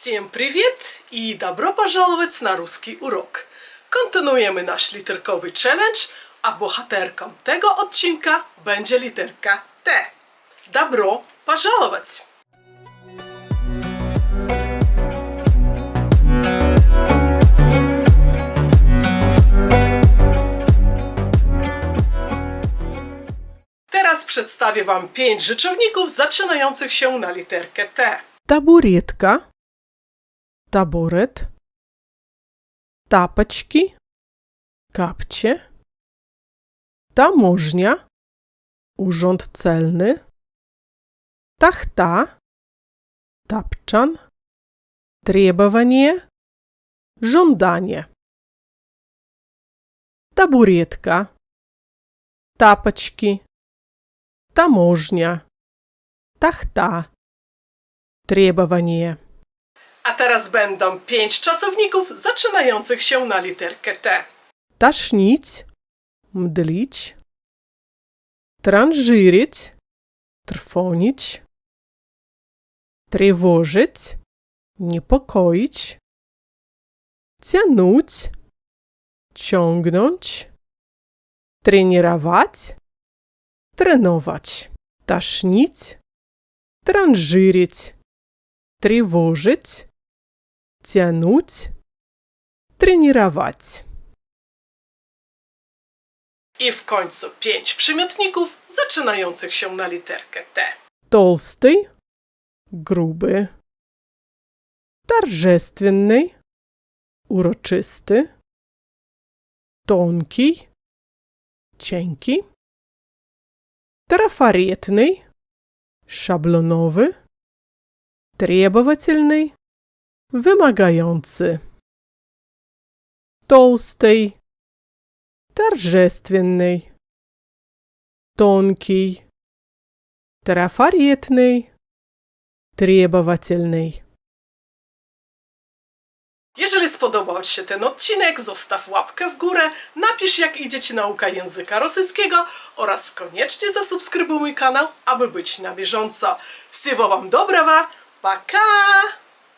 Всем привет и добро пожаловать на русский урок. Kontynuujemy nasz literkowy challenge, a bohaterką tego odcinka będzie literka T. Добро пожаловать! Teraz przedstawię Wam pięć rzeczowników zaczynających się na literkę T. табуретка, табурет, тапочки, капcie, tamożnia, urząd celny, тахта, tapczan, требование, żądanie. Табуретка, тапочки, таможня, тахта, требование. A teraz będą pięć czasowników zaczynających się na literkę T. Тошнить, мдлить, транжирить, трфонить, тревожить, niepokoić, тянуть, ciągnąć, тренировать, трenować, тошнить, транжирить, тревожить, тянуть, тренировать. I w końcu pięć przymiotników zaczynających się na literkę T. Толстый, грубый, торжественный, uroczysty, тонкий, cienki, трафаретный, szablonowy, требовательный, wymagający. Толстый, торжественный, тонкий, трафаретный, требовательный. Jeżeli spodobał Ci się ten odcinek, zostaw łapkę w górę, napisz jak idzie Ci nauka języka rosyjskiego oraz koniecznie zasubskrybuj mój kanał, aby być na bieżąco. Всего Wam dobrego, пока!